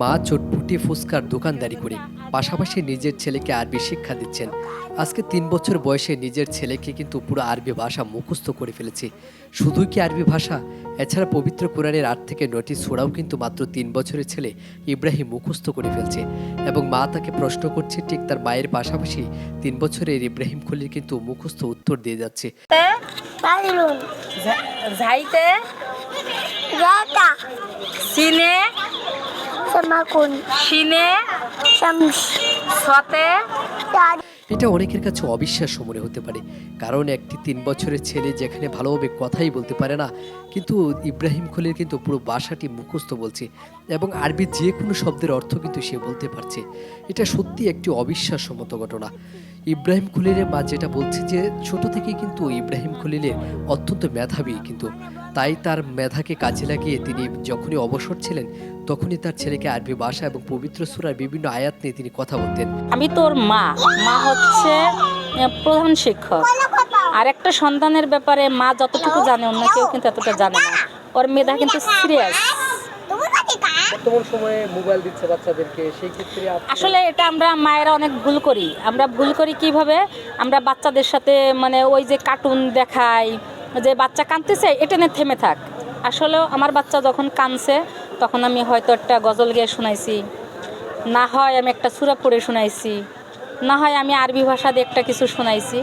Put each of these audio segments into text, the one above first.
মা চটপুটি ফুচকার দোকানদারি করে। পাশাপাশি নিজের ছেলেকে আরবি শিক্ষা দিচ্ছেন। আজকে তিন বছর বয়সে নিজের ছেলেকে কিন্তু পুরো আরবি ভাষা মুখস্থ করে ফেলেছে। শুধুই কি আরবি ভাষা? এছাড়া পবিত্র কোরআনের আট থেকে নটি ছোড়াও কিন্তু মাত্র তিন বছরের ছেলে ইব্রাহিম মুখস্থ করে ফেলছে এবং মা তাকে প্রশ্ন করছে ঠিক তার মায়ের পাশাপাশি তিন বছরের ইব্রাহিম খলিল কিন্তু মুখস্থ উত্তর দিয়ে যাচ্ছে। জাতা সিনে সামাকুন শিনে শামস সতে তার এটা অনেকের কাছে অবিশ্বাস্য মনে হতে পারে। কারণ একটি তিন বছরের ছেলে যেখানে ভালোভাবে কথাই বলতে পারে না কিন্তু ইব্রাহিম খলিল কিন্তু পুরো ভাষাটি মুখস্থ বলছে এবং আরবি যে কোনো শব্দের অর্থ কিন্তু সে বলতে পারছে। এটা সত্যি একটি অবিশ্বাস্য মতো ঘটনা। ইব্রাহিম খলিলের মা যেটা বলছে যে ছোট থেকেই কিন্তু ইব্রাহিম খলিলের অত্যন্ত মেধাবী কিন্তু। তাই তার মেধাকে কাজে লাগিয়ে তিনি যখনই অবসর ছিলেন তখনই তার ছেলেকে আরবি ভাষা এবং পবিত্র সুরার বিভিন্ন আয়াত নিয়ে তিনি কথা বলতেন। আমি তোর মা। মা হচ্ছে আহ, প্রধান শিক্ষক। আর একটা সন্তানের ব্যাপারে মা যতটুকু জানে অন্য কেউ কিন্তু এতটা জানে না। ওর মেধা কিন্তু সিরিয়াস। তুমি বর্তমান সময়ে মোবাইল দিচ্ছে বাচ্চাদেরকে সেই ক্ষেত্রে আসলে এটা আমরা মায়েরা অনেক ভুল করি। আমরা ভুল করি কীভাবে? আমরা বাচ্চাদের সাথে মানে ওই যে কার্টুন দেখাই যে বাচ্চা কাঁদতেছে এটা নিয়ে থেমে থাক। আসলে আমার বাচ্চা যখন কাঁদছে, তখন আমি হয়তো একটা গজল গেয়ে শোনাইছি। না হয় আমি একটা সুরা পড়ে শোনাইছি। না হয় আমি আরবি ভাষা দিয়ে একটা কিছু শোনাইছি।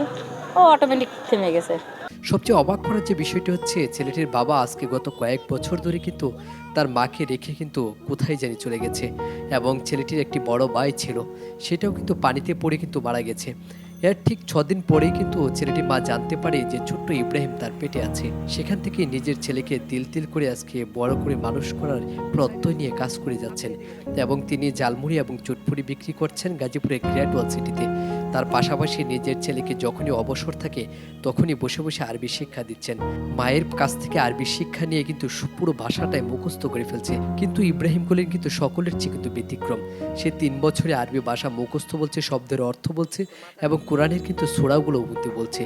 ও অটোমেটিক থেমে গেছে। সবচেয়ে অবাক করার যে বিষয়টি হচ্ছে, ছেলেটির বাবা আজকে গত কয়েক বছর ধরে কিন্তু তার মাকে রেখে কিন্তু কোথায় জানি চলে গেছে এবং ছেলেটির একটি বড় ভাই ছিল, সেটাও কিন্তু পানিতে পড়ে কিন্তু মারা গেছে। এর ঠিক ছদিন পরেই কিন্তু ছেলেটি মা জানতে পারে যে ছোট্ট ইব্রাহিম তার পেটে আছে। সেখান থেকে নিজের ছেলেকে তিল তিল করে আজকে বড় করে মানুষ করার প্রত্যয় নিয়ে কাজ করে যাচ্ছেন এবং তিনি জালমুড়ি এবং চটপুরি বিক্রি করছেন গাজীপুরের গ্রেটওয়াল সিটিতে। তার পাশাপাশি নিজের ছেলেকে যখনই অবসর থাকে, তখনই বসে বসে আরবি শিক্ষা দিচ্ছেন। মায়ের কাছ থেকে আরবি শিক্ষা নিয়ে কিন্তু পুরো ভাষাটাই মুখস্থ করে ফেলছে। কিন্তু ইব্রাহিম কলিন কিন্তু সকলের চেয়ে কিন্তু ব্যতিক্রম। সে তিন বছরে আরবি ভাষা মুখস্থ বলছে, শব্দের অর্থ বলছে এবং কোরআনের কিন্তু সোড়াগুলো বলতে বলছে।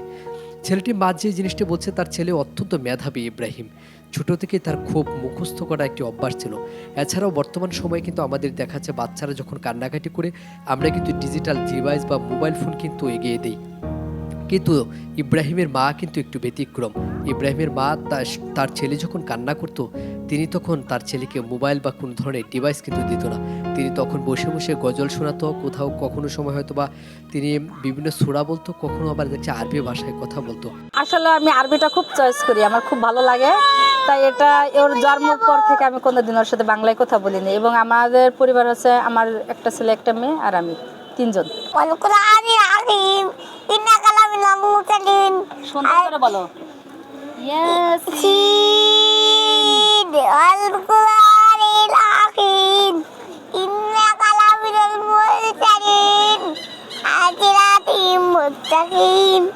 ছেলেটি মা যে জিনিসটা বলছে, তার ছেলে অত্যন্ত মেধাবী ইব্রাহিম। ছোট থেকে তার খুব মুখস্থ করা একটি অভ্যাস ছিল। এছাড়াও বর্তমান সময়ে কিন্তু আমাদের দেখা যাচ্ছে বাচ্চারা যখন কান্নাকাটি করে, আমরা কিন্তু ডিজিটাল ডিভাইস বা মোবাইল ফোন কিন্তু এগিয়ে দিই। কিন্তু ইব্রাহিমের মা কিন্তু একটু ব্যতিক্রম। ইব্রাহিমের মা তার ছেলে যখন কান্না করত তিনি তখন তার ছেলেকে মোবাইল বা কোনো ধরনের ডিভাইস কিন্তু দিত না। তিনি তখন বসে বসে গজল শোনাতো কোথাও কখনো সময় হয়তো বা তিনি বিভিন্ন সুরা বলতো কখনো আবার দেখছে আরবি ভাষায় কথা বলতো। আসলে আমি আরবিটা খুব চয়েস করি আমার খুব ভালো লাগে। তাই এটা ওর জন্মের পর থেকে আমি কোনোদিন ওর সাথে বাংলায় কথা বলিনি এবং আমাদের পরিবার হচ্ছে আমার একটা ছেলে একটা মেয়ে আর আমি তিনজন। সুন্দর করে বলো। ইয়াসিন লামিনাল মুরসালিন আজিরাতিম মুত্তাকিন